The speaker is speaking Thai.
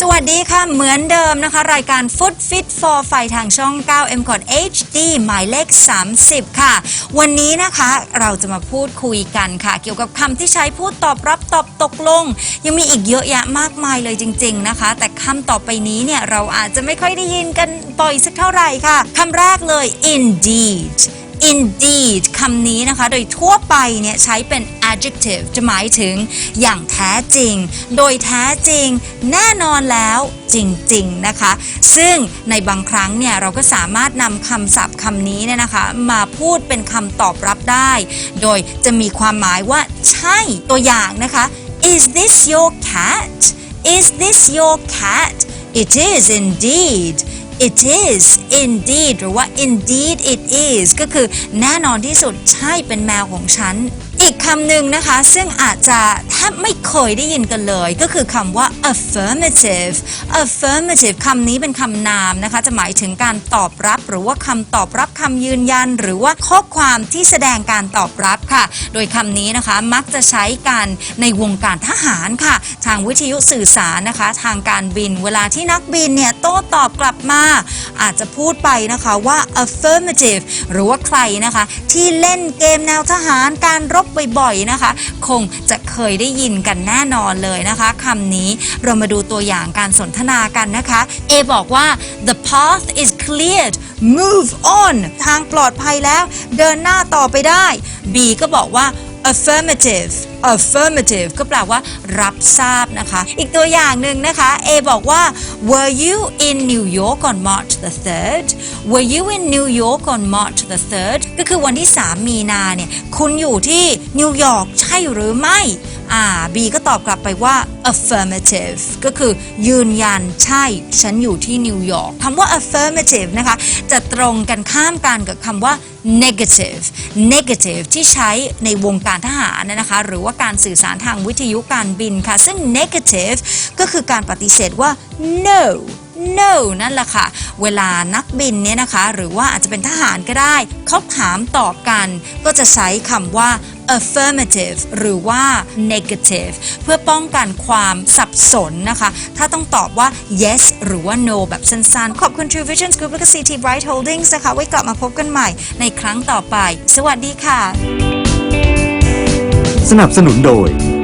สวัสดีค่ะ เหมือนเดิมนะคะ รายการ Food Fit for ไฟทางช่อง 9 m c o t HD หมายเลข 30 ค่ะ วันนี้นะคะเราจะมาพูดคุยกันค่ะ เกี่ยวกับคำที่ใช้พูดตอบรับตอบตกลง ยังมีอีกเยอะแยะมากมายเลยจริง ๆนะคะ แต่คำต่อไปนี้เนี่ย เราอาจจะไม่ค่อยได้ยินกันบ่อยสักเท่าไหร่ค่ะคำแรกเลย indeed indeed คำนี้นะคะ โดยทั่วไปเนี่ยใช้เป็น adjective จะหมายถึงอย่างแท้จริง โดยแท้จริง แน่นอนแล้วจริง ๆ นะคะ ซึ่งในบางครั้งเนี่ยเราก็สามารถนำคำศัพท์คำนี้เนี่ยนะคะ มาพูดเป็นคำตอบรับได้ โดยจะมีความหมายว่าใช่ตัวอย่างนะคะ is this your cat is this your cat it is indeed It is indeed หรือว่า indeed it is ก็คือแน่นอนที่สุดใช่เป็นแมวของฉัน อีกคำหนึ่งนะคะ ซึ่งอาจจะแทบไม่เคยได้ยินกันเลย ก็คือคำว่า affirmative affirmative คำนี้เป็นคำนามนะคะ จะหมายถึงการตอบรับ หรือว่าคำตอบรับคำยืนยัน หรือว่าข้อความที่แสดงการตอบรับค่ะ โดยคำนี้นะคะมักจะใช้กันในวงการทหารค่ะ ทางวิทยุสื่อสารนะคะ ทางการบินเวลาที่นักบินเนี่ยโต้ตอบกลับมา อาจจะพูดไปนะคะว่า affirmative หรือว่าใครนะคะ ที่เล่นเกมแนวทหารการรบบ่อยๆนะคะ คงจะเคยได้ยินกันแน่นอนเลยนะคะคำนี้เรามาดูตัวอย่างการสนทนากันนะคะ A บอกว่า the path is cleared move on ทางปลอดภัยแล้ว เดินหน้าต่อไปได้ B ก็บอกว่า affirmative affirmative ก็แปลว่ารับทราบนะคะ อีกตัวอย่างหนึ่งนะคะ A บอกว่า were you in New York on March the 3rd were you in New York on March the 3rd ก็คือวันที่ 3 มีนาเนี่ย คุณอยู่ที่นิวยอร์กใช่หรือไม่ อ่า B ก็ตอบกลับไปว่า affirmative ก็คือยืนยันใช่ฉันอยู่ที่นิวยอร์กคำว่า affirmative นะคะ จะตรงกันข้ามกันกับคำว่า negative negative ที่ใช้ในวงการทหารนะคะ หรือว่าการสื่อสารทางวิทยุการบินค่ะ ซึ่ง negative ก็คือการปฏิเสธว่า no no นั่นแหละค่ะ เวลานักบินเนี่ยนะคะ หรือว่าอาจจะเป็นทหารก็ได้ เขาถามตอบกัน ก็จะใช้คำว่า affirmative หรือว่า negative เพื่อป้องกันความสับสนนะคะ ถ้าต้องตอบว่า yes หรือว่า no แบบสั้นๆ ขอบคุณ True Vision Group และก็ CT Bright Holdings นะคะ ไว้กลับมาพบกันใหม่ในครั้งต่อไป สวัสดีค่ะ สนับสนุนโดย